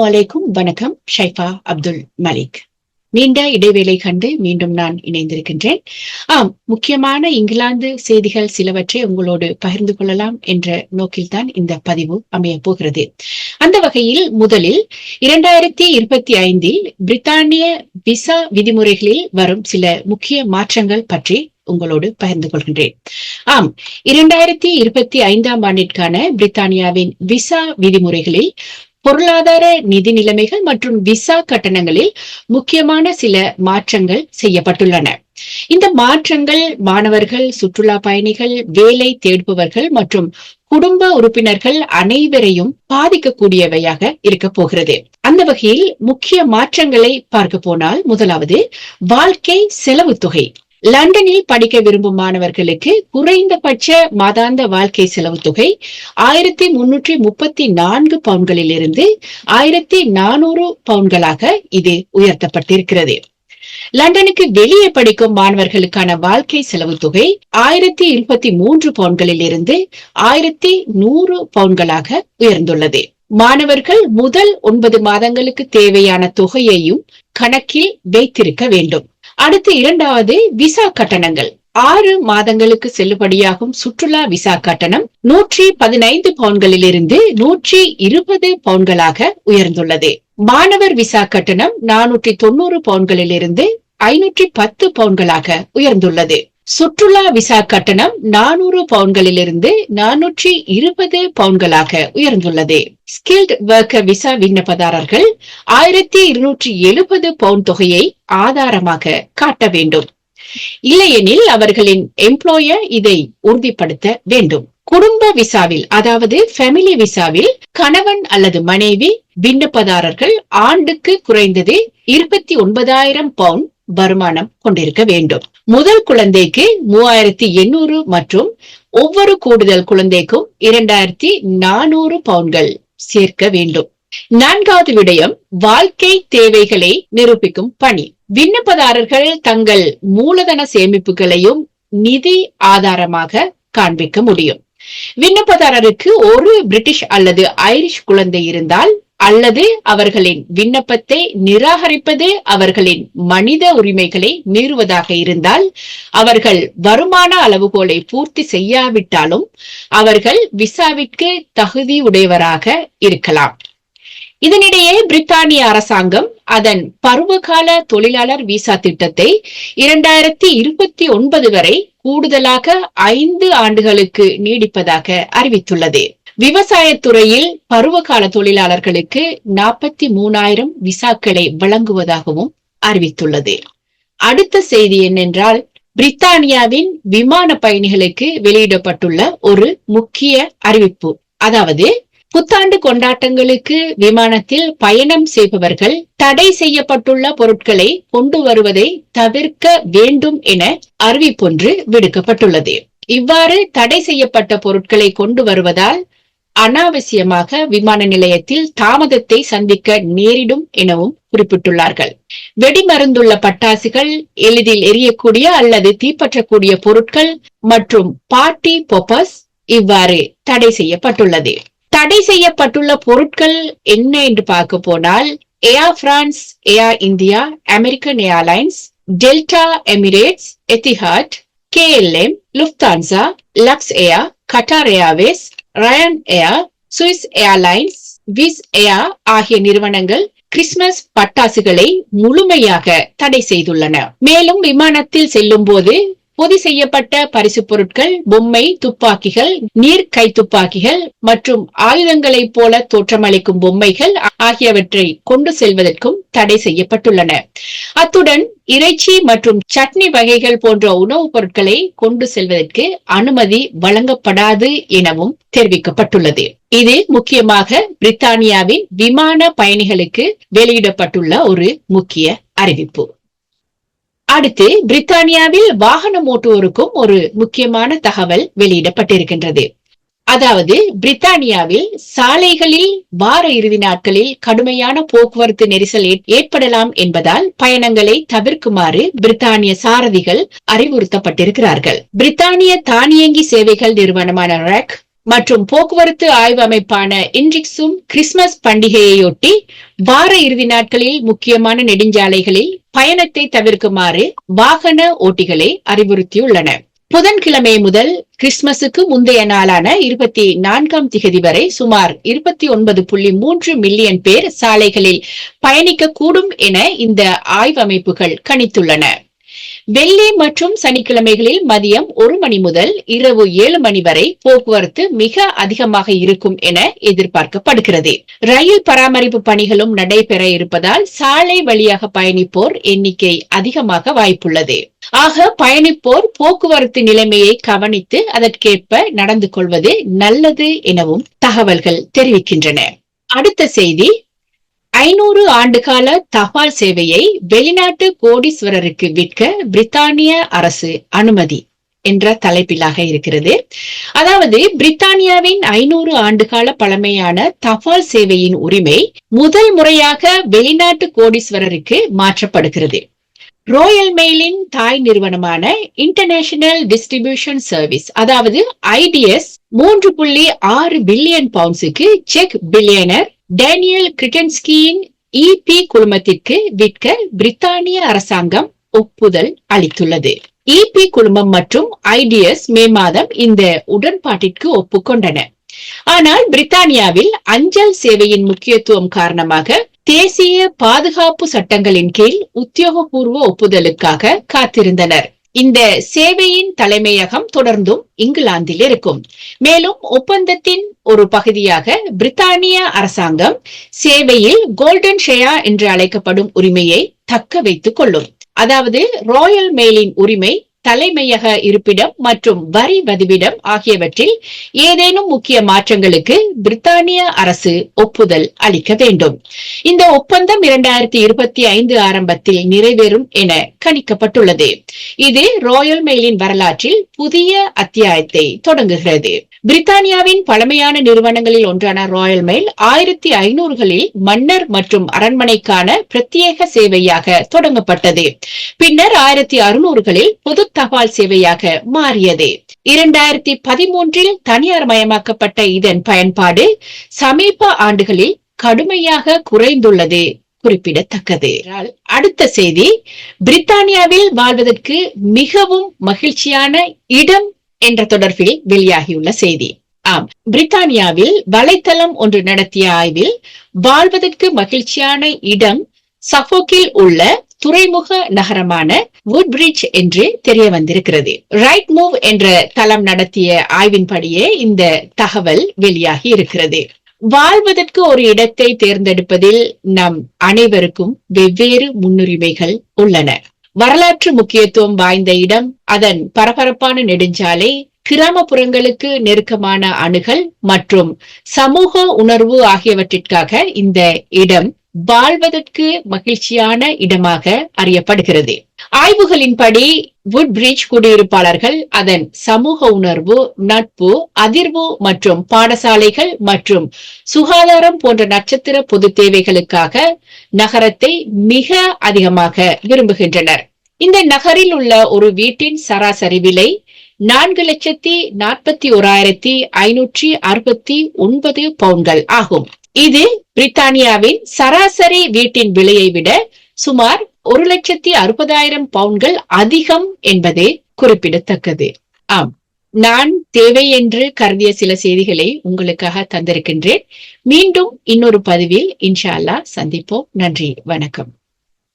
வலைக்கும் வணக்கம். ஷைஃபா அப்துல் மலிக். நீண்ட இடைவேளை கண்டு மீண்டும் நான் இணைந்திருக்கின்றேன். ஆம் முக்கியமான இங்கிலாந்து செய்திகள் சிலவற்றை உங்களோடு பகிர்ந்து கொள்ளலாம் என்ற நோக்கில்தான் இந்த பதிவு அமைய போகிறது அந்த வகையில் முதலில் இரண்டாயிரத்தி இருபத்தி ஐந்தில் பிரித்தானிய விசா விதிமுறைகளில் வரும் சில முக்கிய மாற்றங்கள் பற்றி உங்களோடு பகிர்ந்து கொள்கின்றேன். ஆம் இரண்டாயிரத்தி இருபத்தி ஐந்தாம் ஆண்டிற்கான பிரித்தானியாவின் விசா விதிமுறைகளில் பொருளாதார நிதி நிலைமைகள் மற்றும் விசா கட்டணங்களில் முக்கியமான சில மாற்றங்கள் செய்யப்பட்டுள்ளன. இந்த மாற்றங்கள் மாணவர்கள் சுற்றுலா பயணிகள் வேலை தேடுபவர்கள் மற்றும் குடும்ப உறுப்பினர்கள் அனைவரையும் பாதிக்கக்கூடியவையாக இருக்க போகிறது. அந்த வகையில் முக்கிய மாற்றங்களை பார்க்க போனால் முதலாவது வாழ்க்கை செலவு தொகை. லண்டனில் படிக்க விரும்பும் மாணவர்களுக்கு குறைந்தபட்ச மாதாந்த வாழ்க்கை செலவு தொகை ஆயிரத்தி முன்னூற்றி முப்பத்தி நான்கு பவுன்களில் இருந்து ஆயிரத்தி நானூறு பவுன்களாக இது உயர்த்தப்பட்டிருக்கிறது. லண்டனுக்கு வெளியே படிக்கும் மாணவர்களுக்கான வாழ்க்கை செலவு தொகை ஆயிரத்தி இருபத்தி மூன்று பவுன்களில் இருந்து ஆயிரத்தி நூறு பவுன்களாக உயர்ந்துள்ளது. மாணவர்கள் முதல் ஒன்பது மாதங்களுக்கு தேவையான தொகையையும் கணக்கில் வைத்திருக்க வேண்டும். அடுத்து இரண்டாவது விசா கட்டணங்கள். ஆறு மாதங்களுக்கு செல்லுபடியாகும் சுற்றுலா விசா கட்டணம் நூற்றி பதினைந்து பவுன்களில் இருந்து நூற்றி இருபது பவுன்களாக உயர்ந்துள்ளது. மாணவர் விசா கட்டணம் நானூற்றி தொண்ணூறு பவுன்களில் இருந்து ஐநூற்றி பத்து பவுன்களாக உயர்ந்துள்ளது. சுற்றுலா விசா கட்டணம் நானூறு பவுன்களிலிருந்து நானூற்றி இருபது பவுன்களாக உயர்ந்துள்ளது. ஸ்கில்ட் ஒர்க்கர் விசா விண்ணப்பதாரர்கள் ஆயிரத்தி இருநூற்றி எழுபது பவுண்ட் தொகையை ஆதாரமாக காட்ட வேண்டும். இல்லையெனில் அவர்களின் எம்ப்ளாயர் இதை உறுதிப்படுத்த வேண்டும். குடும்ப விசாவில் அதாவது ஃபேமிலி விசாவில் கணவன் அல்லது மனைவி விண்ணப்பதாரர்கள் ஆண்டுக்கு குறைந்தது இருபத்தி ஒன்பதாயிரம் பவுண்ட் வருமானம் கொண்டிருக்க வேண்டும். முதல் குழந்தைக்கு மூவாயிரத்தி எண்ணூறு மற்றும் ஒவ்வொரு கூடுதல் குழந்தைக்கும் இரண்டாயிரத்தி நானூறு பவுன்கள் சேர்க்க வேண்டும். நான்காவது விடயம் வாழ்க்கை தேவைகளை நிரூபிக்கும் பணி. விண்ணப்பதாரர்கள் தங்கள் மூலதன சேமிப்புகளையும் நிதி ஆதாரமாக காண்பிக்க முடியும். விண்ணப்பதாரருக்கு ஒரு பிரிட்டிஷ் அல்லது ஐரிஷ் குழந்தை இருந்தால் அல்லது அவர்களின் விண்ணப்பத்தை நிராகரிப்பது அவர்களின் மனித உரிமைகளை மீறுவதாக இருந்தால் அவர்கள் வருமான அளவுகோலை பூர்த்தி செய்யாவிட்டாலும் அவர்கள் விசாவிற்கு தகுதி உடையவராக இருக்கலாம். இதனிடையே பிரித்தானிய அரசாங்கம் அதன் பருவகால தொழிலாளர் விசா திட்டத்தை இரண்டாயிரத்தி இருபத்தி ஒன்பது வரை கூடுதலாக ஐந்து ஆண்டுகளுக்கு நீடிப்பதாக அறிவித்துள்ளது. விவசாயத்துறையில் பருவகால தொழிலாளர்களுக்கு நாற்பத்தி மூணாயிரம் விசாக்களை வழங்குவதாகவும் அறிவித்துள்ளது. அடுத்த செய்தி என்னென்றால் பிரித்தானியாவின் விமான பயணிகளுக்கு வெளியிடப்பட்டுள்ள ஒரு முக்கிய அறிவிப்பு. அதாவது புத்தாண்டு கொண்டாட்டங்களுக்கு விமானத்தில் பயணம் செய்பவர்கள் தடை செய்யப்பட்டுள்ள பொருட்களை கொண்டு வருவதை தவிர்க்க வேண்டும் என அறிவிப்பொன்று விடுக்கப்பட்டுள்ளது. இவ்வாறு தடை செய்யப்பட்ட பொருட்களை கொண்டு வருவதால் அனாவசியமாக விமான நிலையத்தில் தாமதத்தை சந்திக்க நேரிடும் எனவும் குறிப்பிட்டுள்ளார்கள். வெடிமருந்துள்ள பட்டாசுகள் எளிதில் எரியக்கூடிய அல்லது தீப்பற்றக்கூடிய பொருட்கள் மற்றும் பார்ட்டி பொப்பஸ் இவ்வாறு தடை செய்யப்பட்டுள்ளது. தடை செய்யப்பட்டுள்ள பொருட்கள் என்ன என்று பார்க்க போனால் Air France Air India American Airlines Delta Emirates Etihad KLM Lufthansa Luxair Qatar Airways Ryanair Swiss Airlines Wizz Air ஆகிய நிறுவனங்கள் கிறிஸ்துமஸ் பட்டாசுகளை முழுமையாக தடை செய்துள்ளன. மேலும் விமானத்தில் செல்லும் போது பொதி செய்யப்பட்ட பரிசு பொருட்கள் பொம்மை துப்பாக்கிகள் நீர் கை துப்பாக்கிகள் மற்றும் ஆயுதங்களைப் போல தோற்றமளிக்கும் பொம்மைகள் ஆகியவற்றை கொண்டு செல்வதற்கும் தடை செய்யப்பட்டுள்ளன. அத்துடன் இறைச்சி மற்றும் சட்னி வகைகள் போன்ற உணவுப் பொருட்களை கொண்டு செல்வதற்கு அனுமதி வழங்கப்படாது எனவும் தெரிவிக்கப்பட்டுள்ளது. இது முக்கியமாக பிரித்தானியாவின் விமான பயணிகளுக்கு வெளியிடப்பட்டுள்ள ஒரு முக்கிய அறிவிப்பு. அடுத்து பிரித்தானியாவில் வாகனம் ஓட்டுவோருக்கும் ஒரு முக்கியமான தகவல் வெளியிடப்பட்டிருக்கின்றது. அதாவது பிரித்தானியாவில் சாலைகளில் வார இறுதி நாட்களில் கடுமையான போக்குவரத்து நெரிசல் ஏற்படலாம் என்பதால் பயணங்களை தவிர்க்குமாறு பிரித்தானிய சாரதிகள் அறிவுறுத்தப்பட்டிருக்கிறார்கள். பிரித்தானிய தானியங்கி சேவைகள் நிறுவனமான ரேக் மற்றும் போக்குவரத்து ஆய்வு அமைப்பான இன்றிக்ஸும் கிறிஸ்துமஸ் பண்டிகையையொட்டி வார இறுதி நாட்களில் முக்கியமான நெடுஞ்சாலைகளில் பயணத்தை தவிர்க்குமாறு வாகன ஓட்டிகளை அறிவுறுத்தியுள்ளன. புதன்கிழமை முதல் கிறிஸ்துமஸுக்கு முந்தைய நாளான இருபத்தி நான்காம் திகதி வரை சுமார் இருபத்தி ஒன்பது புள்ளி மூன்று மில்லியன் பேர் சாலைகளில் பயணிக்க கூடும் என இந்த ஆய்வமைப்புகள் கணித்துள்ளன. வெள்ளி மற்றும் சனிக்கிழமைகளில் மதியம் ஒரு மணி முதல் இரவு ஏழு மணி வரை போக்குவரத்து மிக அதிகமாக இருக்கும் என எதிர்பார்க்கப்படுகிறது. ரயில் பராமரிப்பு பணிகளும் நடைபெற இருப்பதால் சாலை வழியாக பயணிப்போர் எண்ணிக்கை அதிகமாக வாய்ப்புள்ளது. ஆக பயணிப்போர் போக்குவரத்து நிலைமையை கவனித்து அதற்கேற்ப நடந்து கொள்வது நல்லது எனவும் தகவல்கள் தெரிவிக்கின்றன. அடுத்த செய்தி ஐநூறு ஆண்டுகால தபால் சேவையை வெளிநாட்டு கோடீஸ்வரருக்கு விற்க பிரித்தானிய அரசு அனுமதி என்ற தலைப்பிலாக இருக்கிறது. அதாவது பிரித்தானியாவின் ஐநூறு ஆண்டுகால பழமையான தபால் சேவையின் உரிமை முதல் முறையாக வெளிநாட்டு கோடீஸ்வரருக்கு மாற்றப்படுகிறது. ரோயல் மெயிலின் தாய் நிறுவனமான இன்டர்நேஷனல் டிஸ்ட்ரிபியூஷன் சர்வீஸ் அதாவது ஐடிஎஸ் மூன்று புள்ளி ஆறு பில்லியன் பவுண்ட்ஸுக்கு செக் பில்லியனர் டேனியல் கிரிட்டன்ஸ்கியின் இபி குழுமத்திற்கு விற்க பிரித்தானிய அரசாங்கம் ஒப்புதல் அளித்துள்ளது. இபி குழுமம் மற்றும் ஐடிஎஸ் மே மாதம் இந்த உடன்பாட்டிற்கு ஒப்புக்கொண்டன. ஆனால் பிரித்தானியாவில் அஞ்சல் சேவையின் முக்கியத்துவம் காரணமாக தேசிய பாதுகாப்பு சட்டங்களின் கீழ் உத்தியோகபூர்வ ஒப்புதலுக்காக காத்திருந்தனர். இந்த சேவையின் தலைமையகம் தொடர்ந்தும் இங்கிலாந்தில் இருக்கும். மேலும் ஒப்பந்தத்தின் ஒரு பகுதியாக பிரித்தானிய அரசாங்கம் சேவையில் கோல்டன் ஷெயா என்று அழைக்கப்படும் உரிமையை தக்க வைத்துக் கொள்ளும். அதாவது ராயல் மெயிலின் உரிமை தலைமையக இருப்பிடம் மற்றும் வரி பதிவிடம் ஆகியவற்றில் ஏதேனும் முக்கிய மாற்றங்களுக்கு பிரித்தானிய அரசு ஒப்புதல் அளிக்க வேண்டும். இந்த ஒப்பந்தம் இரண்டாயிரத்தி இருபத்தி ஐந்து ஆரம்பத்தில் நிறைவேறும் என கணிக்கப்பட்டுள்ளது. இது ராயல் மெயிலின் வரலாற்றில் புதிய அத்தியாயத்தை தொடங்குகிறது. பிரித்தானியாவின் பழமையான நிறுவனங்களில் ஒன்றான ராயல் மெயில் ஆயிரத்தி ஐநூறுகளில் மன்னர் மற்றும் அரண்மனைக்கான பிரத்யேக சேவையாக தொடங்கப்பட்டது. பின்னர் ஆயிரத்தி அறுநூறுகளில் பொது தபால் சேவையாக மாறியது. இரண்டாயிரத்தி பதிமூன்றில் தனியார் மயமாக்கப்பட்ட இதன் பயன்பாடு சமீப ஆண்டுகளில் கடுமையாக குறைந்துள்ளது. குறிப்பிடத்தக்கது. அடுத்த செய்தி பிரித்தானியாவில் வாழ்வதற்கு மிகவும் மகிழ்ச்சியான இடம் என்ற தொடர்பில் வெளியாகியுள்ள செய்தி. ஆம் பிரித்தானியாவில் வலைத்தளம் ஒன்று நடத்திய ஆய்வில் வாழ்வதற்கு மகிழ்ச்சியான இடம் சஃபோக்கில் உள்ள துறைமுக நகரமான வுட்பிரிட்ஜ் என்று தெரிய வந்திருக்கிறது. ரைட் மூவ் என்ற தளம் நடத்திய ஆய்வின்படியே இந்த தகவல் வெளியாகி இருக்கிறது. வாழ்வதற்கு ஒரு இடத்தை தேர்ந்தெடுப்பதில் நம் அனைவருக்கும் வெவ்வேறு முன்னுரிமைகள் உள்ளன. வரலாற்று முக்கியத்துவம் வாய்ந்த இடம் அதன் பரபரப்பான நெடுஞ்சாலை கிராமப்புறங்களுக்கு நெருக்கமான அணுகல் மற்றும் சமூக உணர்வு ஆகியவற்றிற்காக இந்த இடம் வாழ்வதற்கு மகிழ்ச்சியான இடமாக அறியப்படுகிறது. ஆய்வுகளின்படி வுட்பிரிட்ஜ் குடியிருப்பாளர்கள் அதன் சமூக உணர்வு நட்பு அதிர்வு மற்றும் பாடசாலைகள் மற்றும் சுகாதாரம் போன்ற நட்சத்திர பொது தேவைகளுக்காக நகரத்தை மிக அதிகமாக விரும்புகின்றனர். இந்த நகரில் உள்ள ஒரு வீட்டின் சராசரி விலை நான்கு லட்சத்தி நாற்பத்தி ஓராயிரத்தி ஐநூற்றி அறுபத்தி ஒன்பது பவுன்கள் ஆகும். இது பிரித்தானியாவின் சராசரி வீட்டின் விலையை விட சுமார் ஒரு லட்சத்தி அறுபதாயிரம் பவுன்கள் அதிகம் என்பதே குறிப்பிடத்தக்கது. ஆம். நான் தேவை என்று கருதிய சில செய்திகளை உங்களுக்காக தந்திருக்கின்றேன். மீண்டும் இன்னொரு பதிவில் இன்ஷா அல்லாஹ் சந்திப்போம். நன்றி. வணக்கம்.